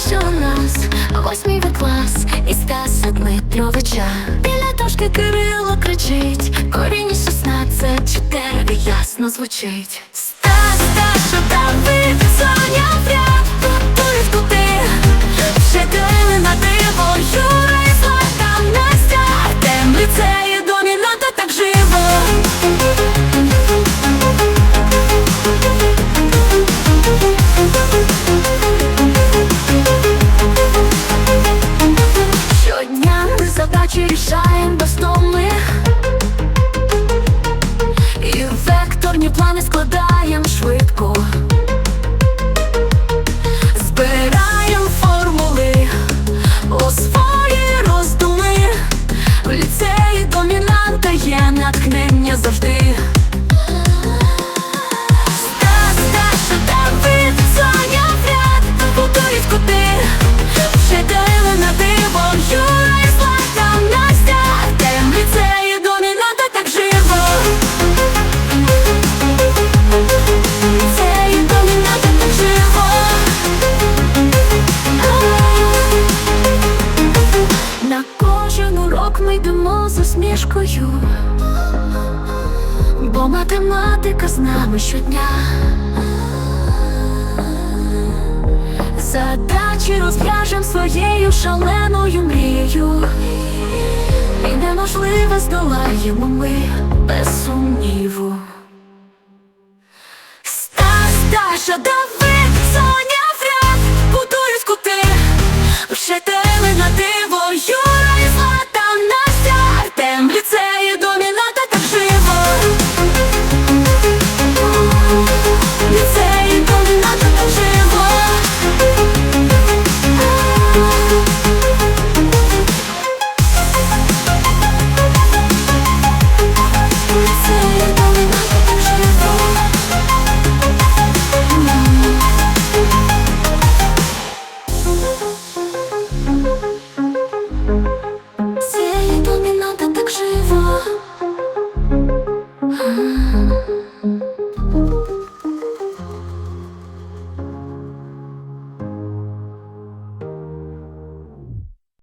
що у нас восьмий клас і Стаса Дмитровича. Біля дошки Кирило кричить, корінь 16, 4 ясно звучить. Стас, Стас, що Давид, Соня, прям Щодня решаем без И векторні плани складаєм На кожен урок ми йдемо з усмішкою Бо математика з нами щодня. Задачі розв'яжем своєю шаленою мрією. І неможливе здолаємо ми без